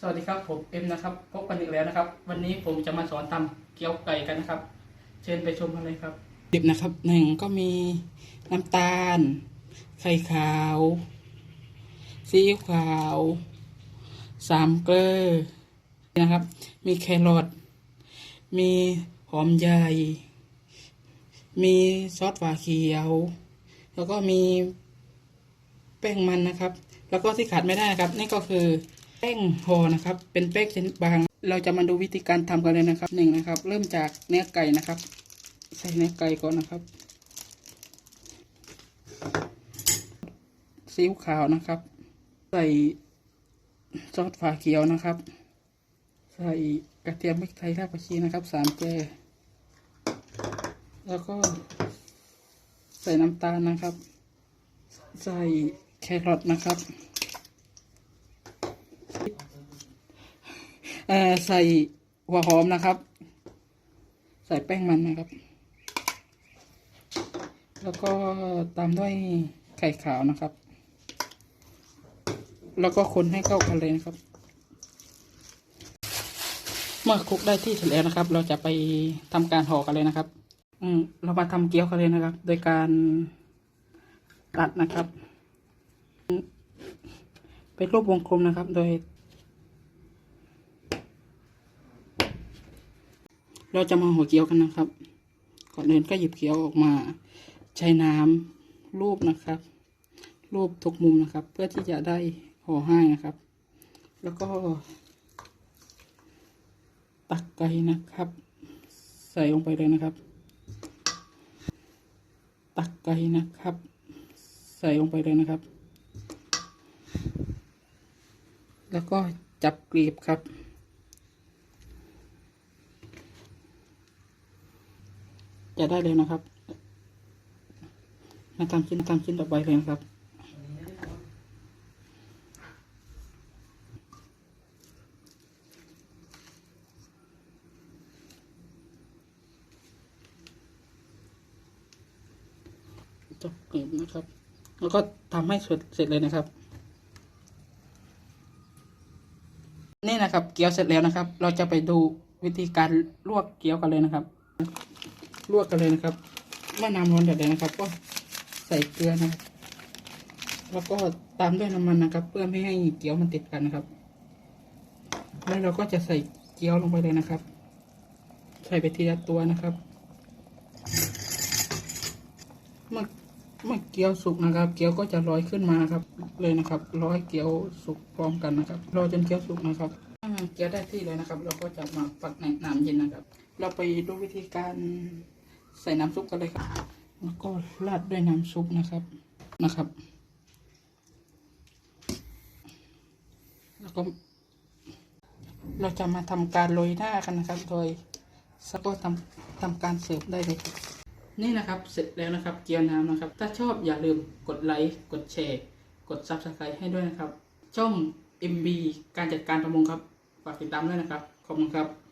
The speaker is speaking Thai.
สวัสดีครับผมเอ็มนะครับพบกันอีกแล้วนะครับ วันนี้ผมจะมาสอนทำเกี๊ยวไก่กันนะครับ เชิญไปชมกันเลยครับดิบนะครับหนึ่งก็มีน้ำตาล ไข่ขาวซีอิ๊วขาวสามเกลือนะครับ มีแครอทมีหอมใหญ่ มีซอสฝาเขียว แล้วก็มีแป้งมันนะครับ แล้วก็ที่ขาดไม่ได้นะครับ นี่ก็คือ แป้งห่อนะครับ เป็นแป้งชนิดบาง เราจะมาดูวิธีการทำกันเลยนะครับหนึ่งนะครับ เริ่มจากเนื้อไก่นะครับ ใส่เนื้อไก่ก่อนนะครับซีอิ๊วขาวนะครับ ใส่ซอสฝาเขียวนะครับ ใส่กระเทียมพริกไทยรากผักชีนะครับสามแก่แล้วก็ใส่น้ำตาลนะครับ ใส่แครอทนะครับ เอ่อใส่หัวหอมนะครับ ใส่แป้งมันนะครับ แล้วก็ตามด้วยไข่ขาวนะครับ แล้วก็คนให้เข้ากันเลยนะครับ เมื่อคลุกได้ที่เสร็จแล้วนะครับ เราจะไปทำการห่อกันเลยนะครับ อืมเรามาทำเกี๊ยวกันเลยนะครับ โดยการตัดนะครับ เป็นรูปวงกลมนะครับ โดย เราจะมาห่อเกี๊ยวกันนะครับ ก่อนอื่นก็หยิบเกี๊ยวออกมา ใช้น้ำรูปนะครับ รูปทุกมุมนะครับ เพื่อที่จะได้ห่อให้นะครับ แล้วก็ตักไก่นะครับ ใส่ลงไปเลยนะครับ ตักไก่นะครับ ใส่ลงไปเลยนะครับ แล้วก็จับกลีบครับ จะได้เลยนะครับ มาทำชิ้นทำชิ้นต่อไปเลยนะครับจับกลีบนะครับ แล้วก็ทำให้เสร็จเสร็จเลยนะครับ นี่นะครับ เกี๊ยวเสร็จแล้วนะครับ เราจะไปดูวิธีการลวกเกี๊ยวกันเลยนะครับ ลวกกันเลยนะครับเมื่อน้ำร้อนเดือดเลยนะครับ ก็ใส่เกลือนะครับแล้วก็ตามด้วยน้ำมันนะครับ เพื่อไม่ให้เกี๊ยวมันติดกันนะครับ แล้วเราก็จะใส่เกี๊ยวลงไปเลยนะครับ ใส่ไปทีละตัวนะครับ เมื่อเมื่อเกี๊ยวสุกนะครับ เกี๊ยวก็จะลอยขึ้นมาครับ เลยนะครับร้อยเกี๊ยวสุกพร้อมกันนะครับ รอจนเกี๊ยวสุกนะครับเกี๊ยวได้ที่เลยนะครับ เราก็จะมาฝักในน้ำเย็นนะครับ เราไปดูวิธีการ ใส่น้ำซุปกันเลยครับ แล้วก็ราดด้วยน้ำซุปนะครับนะครับ แล้วก็ เราจะมาทำการโรยหน้ากันนะครับ โดยสักก็ทำทำการเสิร์ฟได้เลยครับนี่นะครับเสร็จแล้วนะครับ เกี๊ยวน้ำนะครับ ถ้าชอบอย่าลืมกดไลค์กดแชร์ กด Subscribe ให้ด้วยนะครับ ช่อง MB การจัดการประมงครับฝากติดตามด้วยนะครับ ขอบคุณครับ